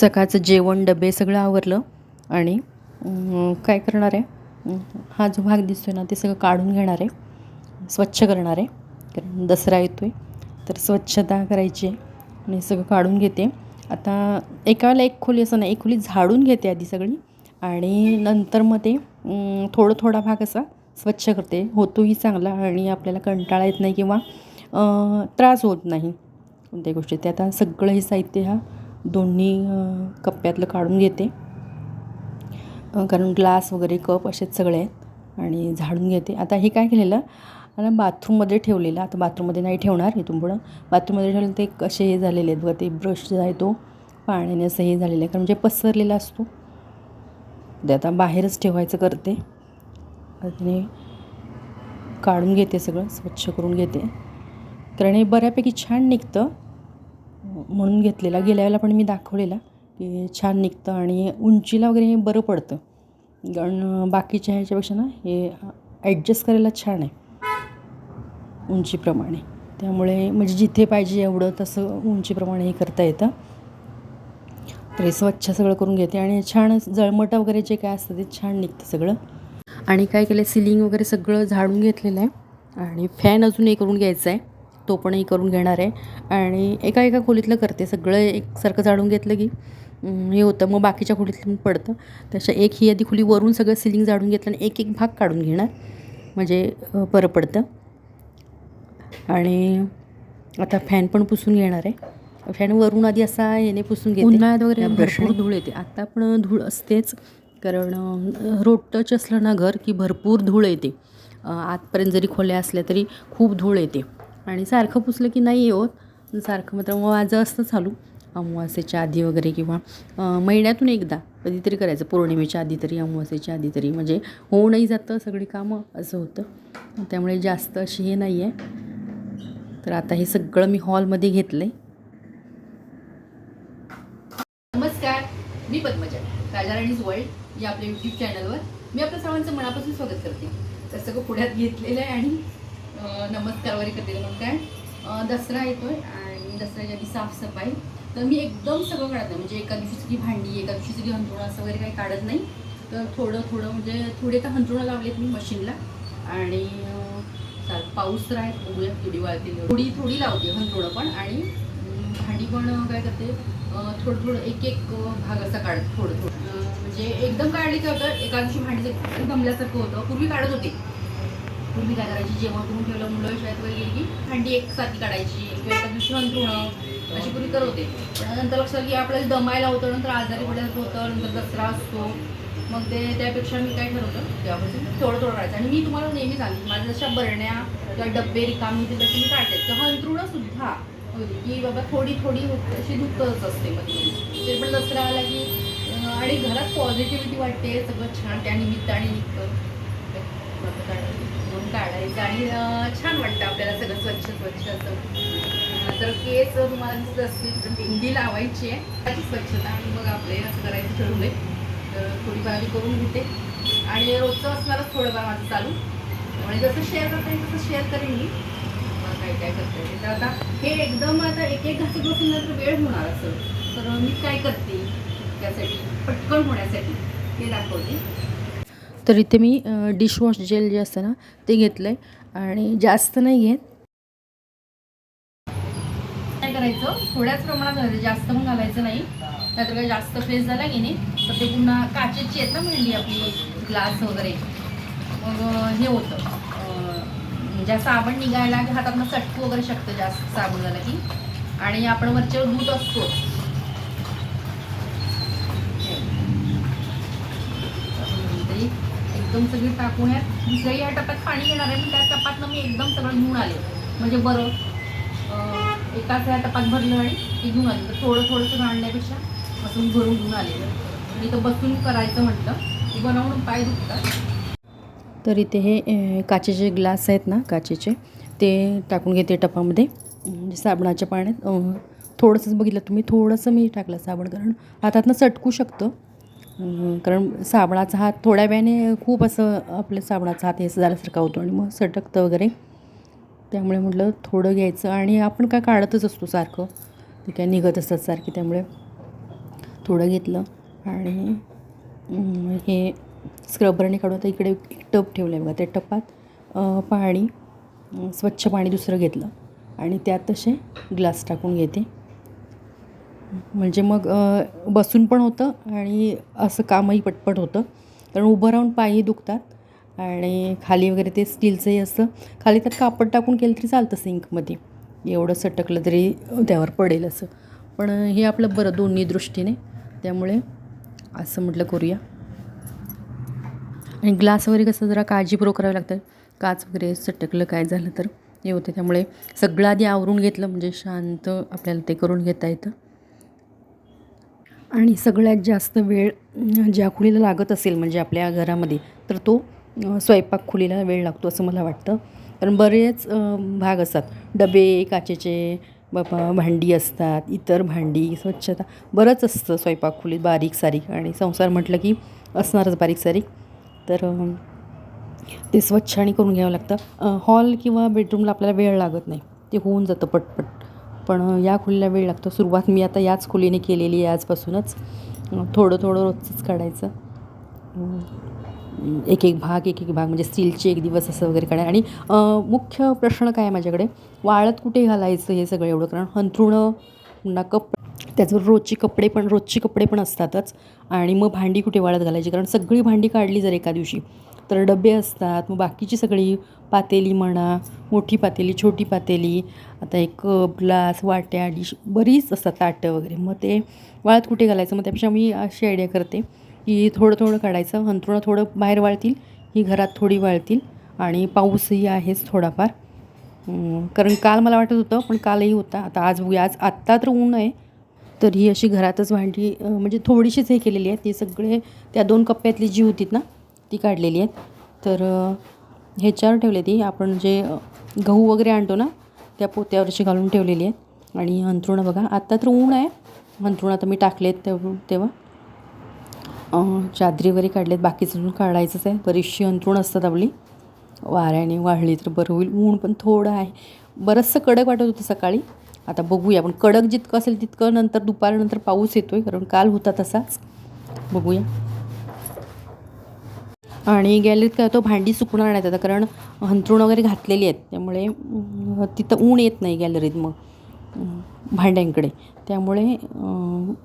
सकाळचं जेवण डबे सगळं आवरलं आणि काय करणार आहे? हा जो भाग दिसतोय ना ते सगळं काढून घेणार आहे. स्वच्छ करणार आहे. कारण दसरा येतो आहे तर स्वच्छता करायची आहे. आणि सगळं काढून घेते. आता एका वेळेला एक खोली असं नाही एक खोली झाडून घेते आधी सगळी. आणि नंतर मग ते थोडं थोडा भाग असा स्वच्छ करते. होतोही चांगला आणि आपल्याला कंटाळा येत नाही किंवा त्रास होत नाही. कोणत्याही गोष्टी ते आता सगळं हे साहित्य ह्या दोन्ही कप्प्यातलं काढून घेते. कारण ग्लास वगैरे कप असेच सगळे आहेत आणि झाडून घेते. आता हे काय केलेलं? आणि बाथरूममध्ये ठेवलेलं. आता बाथरूममध्ये नाही ठेवणार इथून पुढं. बाथरूममध्ये ठेवलं ते कसे हे झालेले आहेत बघा ते ब्रश जो आहे तो पाण्याने असं हे झालेलं आहे. कारण म्हणजे पसरलेला असतो ते आता बाहेरच ठेवायचं करते. आणि काढून घेते सगळं स्वच्छ करून घेते. कारण हे बऱ्यापैकी छान निघतं. म्हणून घेतलेला. गेल्या वेळेला पण मी दाखवलेला की छान निघतं आणि उंचीला वगैरे हे बरं पडतं. कारण बाकीच्या ह्याच्यापेक्षा ना हे ॲडजस्ट करायला छान आहे. उंचीप्रमाणे. त्यामुळे म्हणजे जिथे पाहिजे एवढं तसं उंचीप्रमाणे हे करता येतं. तर हे स्वच्छ सगळं करून घेते आणि छान जळमटं वगैरे जे काय असतं ते छान निघतं सगळं. आणि काय केलं सिलिंग वगैरे सगळं झाडून घेतलेलं आहे. आणि फॅन अजून हे करून घ्यायचं आहे. तो पण हे करून घेणार आहे. आणि एका एका खोलीतलं करते सगळं एकसारखं झाडून घेतलं की हे होतं. मग बाकीच्या खोलीतलं पण पडतं. तशा एक ही आधी खोली वरून सगळं सिलिंग झाडून घेतलं आणि एक एक भाग काढून घेणार. म्हणजे बरं पडतं. आणि आता फॅन पण पुसून घेणार आहे. फॅन वरून आधी असा याने पुसून घेते. उन्हाळ्यात वगैरे भरपूर धूळ येते. आता पण धूळ असतेच. कारण रोड टच असलं ना घर की भरपूर धूळ येते. आतपर्यंत जरी खोल्या असल्या तरी खूप धूळ येते. आणि सारखं पुसलं की नाही होत. सारखं मात्र मग माझं असतं चालू. अमावास्येच्या आधी वगैरे किंवा महिन्यातून एकदा कधीतरी करायचं. पौर्णिमेच्या आधी तरी अमावास्येच्या आधी तरी. म्हणजे होऊनही जातं सगळी कामं असं होतं. त्यामुळे जास्त अशी हे नाही आहे. तर आता हे सगळं मी हॉलमध्ये घेतलं आहे नमस्कार. मी पद्मजा राजाराणीज वर्ल्ड या आपल्या यूट्यूब चॅनलवर मी आपल्या सर्वांचं मनापासून स्वागत करते. तर सगळं पुढ्यात घेतलेलं आहे आणि नमस्कार वगैरे करते मग काय? दसरा दसरा येतोय आणि दसऱ्याच्या आधी साफसफाई. तर मी एकदम सगळं काढत नाही. म्हणजे एका दिवशी सगळी भांडी एका दिवशी सगळी हंतरुणं असं वगैरे काही काढत नाही. तर थोडं थोडं म्हणजे थोडे तर हंतरुणं लावलेत मी मशीनला. आणि चाल पाऊस तर आहे बघूया थोडी वाळते थोडी थोडी लावते हंतरुणं पण. आणि भांडी पण काय करते थोडं थोडं एक एक भाग असा काढत थोडं थोडं. म्हणजे एकदम काढली तर होतं एका दिवशी भांडी दमल्यासारखं होतं पूर्वी काढत होते. पूर्वी काय करायची? जेवण करून ठेवलं मुलं शाळेत वगैरे गेली की भांडी एकसारखी काढायची किंवा एका दिवशी हंतरुणं अशी पूर्वी करत होते. पण नंतर लक्षात की आपल्याला दमायला होतं नंतर आजारी पडल्यासारखं होतं नंतर दसरा असतो. मग ते त्यापेक्षा मी काय ठरवलं तेव्हापासून थोडं थोडं काढायचं. आणि मी तुम्हाला नेहमी सांगते माझ्या जशा बरण्या किंवा डब्बे रिकामी होते तसे मी काढते तर हंतरुणं सुद्धा होती की बाबा थोडी थोडी अशी दुखतच असते मध्ये ते पण दसरा आला की आणि घरात पॉझिटिव्हिटी वाटते सगळं छान त्या निमित्ताने निघतं. मग काढायचं म्हणून काढायचं. आणि छान वाटतं आपल्याला सगळं स्वच्छ स्वच्छ असं. तर केस तुम्हाला दिसत असतील तर मेहंदी लावायची आहे. त्याची स्वच्छता आणि मग आपले असं करायचं ठरवलंय. तर थोडीफार मी करून घेते. आणि रोजचं असणारच थोडंफार माझं चालू. आणि जसं शेअर करता येईल तसं शेअर करेन मी. काय काय करता येईल. तर आता हे एकदम आता एक एक घासत बसून नंतर वेळ होणार असं तर मी काय करते? त्यासाठी पटकन होण्यासाठी ते दाखवते. तर इथे मी डिशवॉश जेल जे असतं ना ते घेतलं आहे आणि जास्त नाही आहे काय करायचं? थोड्याच प्रमाणात घालायचं. जास्त पण घालायचं नाही. नाहीतर काही जास्त फ्रेश झाला की नाही तर ते पुन्हा काचेची आहेत ना मेंढी आपली ग्लास वगैरे. मग हे होतं. ज्या म्हणजे साबण निघायला की हातातनं चटकू वगैरे शकतं जास्त साबण झाला की. आणि आपण वरच्यावर दूध असतो एकदम सगळी टाकून यात दुसऱ्या या टप्प्यात पाणी येणार आहे त्या टप्प्यातनं मी एकदम सगळं घेऊन आले. म्हणजे बरं एकाच या टपात भरलं आणि ते घेऊन आले. तर थोडं थोडंसं आणण्यापेक्षा असं भरून घेऊन आलेलं आणि तर बसून करायचं म्हटलं. की बनवून पाय दुखतात. तर इथे हे काचेचे ग्लास आहेत ना काचेचे ते टाकून घेते टपामध्ये. म्हणजे साबणाच्या पाण्यात थोडंसंच बघितलं तुम्ही थोडंसं मी टाकलं साबण कारण हातातनं चटकू शकतं. कारण साबणाचा हात थोड्या वेळाने खूप असं आपल्या साबणाचा हात हे असं झाल्यासारखा होतो आणि मग सटकतं वगैरे. त्यामुळे म्हटलं थोडं घ्यायचं आणि आपण काय काढतच असतो सारखं. ते काय निघत असतात सारखी त्यामुळे थोडं घेतलं आणि हे स्क्रबरने काढून आता इकडे एक टप ठेवलं आहे बघा त्या टपात पाणी स्वच्छ पाणी दुसरं घेतलं आणि त्यात तसे ग्लास टाकून घेते. म्हणजे मग बसून पण होतं आणि असं कामही पटपट होतं. कारण उभं राहून पायही दुखतात आणि खाली वगैरे ते स्टीलचंही असं खाली त्यात कापड टाकून केलं तरी चालतं सिंकमध्ये. एवढं सटकलं तरी त्यावर पडेल असं. पण हे आपलं बरं दोन्ही दृष्टीने. त्यामुळे असं म्हटलं करूया. आणि ग्लास वगैरे कसं जरा काळजीपूर्वक करावं लागतं. काच वगैरे सटकलं काय झालं तर. हे होते. त्यामुळे सगळं आधी आवरून घेतलं. म्हणजे शांत आपल्याला ते करून घेता येतं. आणि सगळ्यात जास्त वेळ ज्या खोलीला लागत असेल म्हणजे आपल्या घरामध्ये तर तो स्वयंपाक खोलीला वेळ लागतो असं मला वाटतं. कारण बरेच भाग असतात. डबे काचेचे बाबा भांडी असतात इतर भांडी स्वच्छता बरंच असतं स्वयंपाक खोलीत बारीक सारीक. आणि संसार म्हटलं की असणारच बारीक सारीक. तर ते स्वच्छ आणि करून घ्यावं लागतं. हॉल किंवा बेडरूमला आपल्याला वेळ लागत नाही. ते होऊन जातं पटपट. पण या खोलीला वेळ लागतो. सुरुवात मी आता याच खोलीने केलेली आहे आजपासूनच. थोडं थोडं रोजचंच काढायचं. एक एक भाग एक एक भाग म्हणजे स्टीलचे एक दिवस असं वगैरे काढाय आणि मुख्य प्रश्न काय आहे माझ्याकडे? वाळत कुठे घालायचं हे सगळं एवढं कारण हंथरुणं पुन्हा कप त्याचबरोबर रोजचे कपडे पण रोजचे कपडे पण असतातच. आणि मग भांडी कुठे वाळत घालायची? कारण सगळी भांडी काढली जर एका दिवशी तर डबे असतात मग बाकीची सगळी पातेली म्हणा मोठी पातेली छोटी पातेली आता एक कप ग्लास वाट्या डिश बरीच असतात ताटं वगैरे. मग ते वाळत कुठे घालायचं? मग त्यापेक्षा मी अशी आयडिया करते की थोडं थोडं काढायचं. हंतरुणं थोडं बाहेर वाळतील ही घरात थोडी वाळतील. आणि पाऊसही आहेच थोडाफार. कारण काल मला वाटत होतं पण कालही होता. आता आज बघूया आज आत्ता तर ऊन आहे. तर ही अशी घरातच भांडी म्हणजे थोडीशीच हे केलेली आहे ती सगळे त्या दोन कप्प्यातली जी होतीत ना ती काढलेली आहेत. तर ह्याच्यावर ठेवली ती. आपण जे गहू वगैरे आणतो ना त्या पोत्यावरची घालून ठेवलेली आहेत. आणि अंथरुणं बघा आत्ता तर ऊन आहे. अंथरुणं आता मी टाकलेत तेव्हा तेव्हा. चादरी वगैरे काढलेत. बाकीचं अजून काढायचंच आहे. बरीचशी अंथरुण असतात आपली. वाऱ्याने वाढली तर बरं होईल. ऊन पण थोडं आहे. बरंचसं कडक वाटत होतं सकाळी. आता बघूया पण कडक जितकं असेल तितकं नंतर दुपारनंतर पाऊस येतो आहे कारण काल होता तसाच बघूया. आणि गॅलरीत काय होतं भांडी सुकणार नाहीत आता कारण हंतरुण वगैरे घातलेली आहेत त्यामुळे तिथं ऊन येत नाही गॅलरीत मग. भांड्यांकडे. त्यामुळे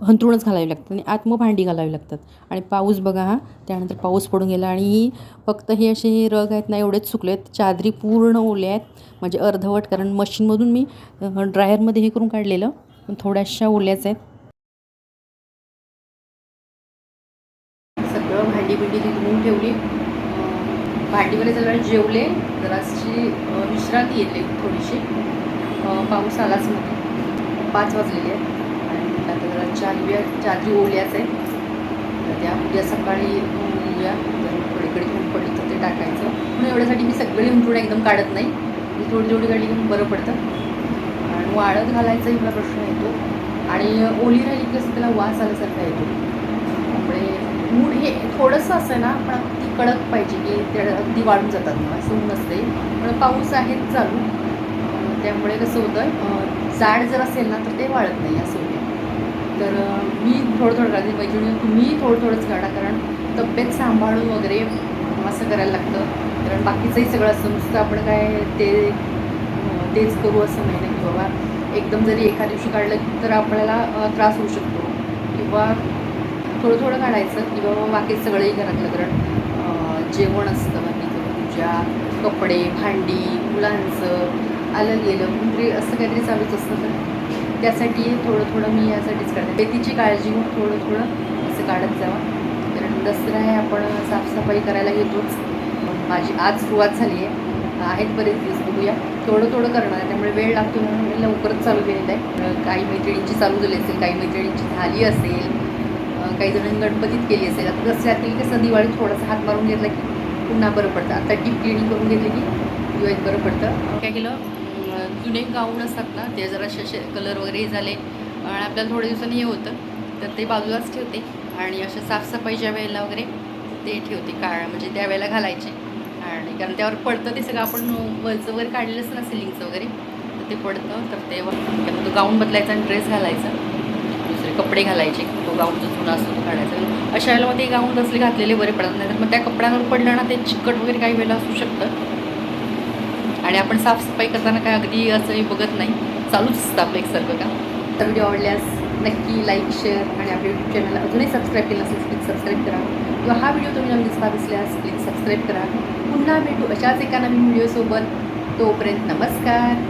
अंथरूणच घालावी लागतात आणि आत मग भांडी घालावी लागतात. आणि पाऊस बघा हा त्यानंतर पाऊस पडून गेला आणि ही फक्त हे असे हे रग आहेत ना एवढेच सुकले आहेत. चादरी पूर्ण ओल्या आहेत. म्हणजे अर्धवट कारण मशीनमधून मी ड्रायरमध्ये हे करून काढलेलं. पण थोड्याशा ओल्याच आहेत. तर म्हटलं चहा घेऊया चादरी ओल्याच आहे तर त्या उद्या सकाळी उद्या जर कडे ऊन पडलं तर ते टाकायचं. म्हणून एवढ्यासाठी मी सगळी उंटून एकदम काढत नाही. मी थोडी थोडी काढली की बरं पडतं. आणि वाळत घालायचाही मला प्रश्न येतो. आणि ओली राहिली की असं त्याला वास आल्यासारखा येतो. त्यामुळे ऊन हे थोडंसं असं ना पण अगदी कडक पाहिजे की ते अगदी वाढून जातात. मग असं ऊन असते पण पाऊस आहेच चालू. त्यामुळे कसं होतं जाड जर असेल ना तर ते वाळत नाही. असं होतं. तर मी थोडं थोडं काढते मैत्रिणी तुम्ही थोडं थोडंच काढा कारण तब्येत सांभाळून वगैरे असं करायला लागतं. कारण बाकीचंही सगळं असतं. नुसतं आपण काय ते तेच करू असं नाही की बाबा एकदम जरी एका दिवशी काढलं तर आपल्याला त्रास होऊ शकतो. किंवा थोडं थोडं काढायचं की बाबा बाकी सगळंही घरातलं कारण जेवण असतं बाकी पूजा कपडे भांडी मुलांचं आलं गेलं म्हणजे असं काहीतरी चालूच असतं. तर त्यासाठी थोडं थोडं मी यासाठीच करते. शेतीची काळजी घेऊन थोडं थोडं असं काढत जावा. कारण दसरा आहे आपण साफसफाई करायला घेतोच. माझी आज सुरुवात झाली आहे. आहेत बरेच दिवस बघूया. थोडं थोडं करणार आहे. त्यामुळे वेळ लागतो म्हणून मी लवकरच चालू केलेलं आहे. काही मैत्रिणींची चालू झाली असेल काही मैत्रिणींची झाली असेल काही जणांनी गणपतीत केली असेल. आता दसऱ्यातील कसं दिवाळीत थोडासा हात मारून घेतला की पुन्हा बरं पडतं. आता डीप क्लिनिंग करून घेतली की दिवाळीत बरं पडतं. काय केलं? जुने गाऊन असतात ना ते जरा असे कलर वगैरे हे झाले. आणि आपल्याला थोड्या दिवसांनी हे होतं. तर ते बाजूलाच ठेवते. आणि अशा साफसफाईच्या वेळेला वगैरे ते ठेवते काळ म्हणजे त्या वेळेला घालायचे. आणि कारण त्यावर पडतं ते सगळं. आपण वरचं वगैरे काढलेलं असतं ना सिलिंगचं वगैरे तर ते पडतं. तर ते त्यामुळे तो गाऊन बदलायचा आणि ड्रेस घालायचा. दुसरे कपडे घालायचे. तो गाऊन जो जुना असतो तो काढायचा. अशा वेळेला मग ते गाऊन असले घातलेले बरे पडतात. नाही तर मग त्या कपड्यांवर पडलं ना ते चिकट वगैरे काही वेळेला असू शकतं. आणि आपण साफसफाई करताना काय अगदी असंही बघत नाही. चालूच असतं आपलं एकसारखं का तर व्हिडिओ आवडल्यास नक्की लाईक शेअर आणि आपल्या यूट्यूब चॅनलला अजूनही सबस्क्राईब केलं असेल प्लीज सबस्क्राईब करा. किंवा हा व्हिडिओ तुम्ही नवीन दिसला असल्यास प्लीज सबस्क्राईब करा. पुन्हा भेटू अशाच एका नवीन व्हिडिओसोबत तोपर्यंत नमस्कार.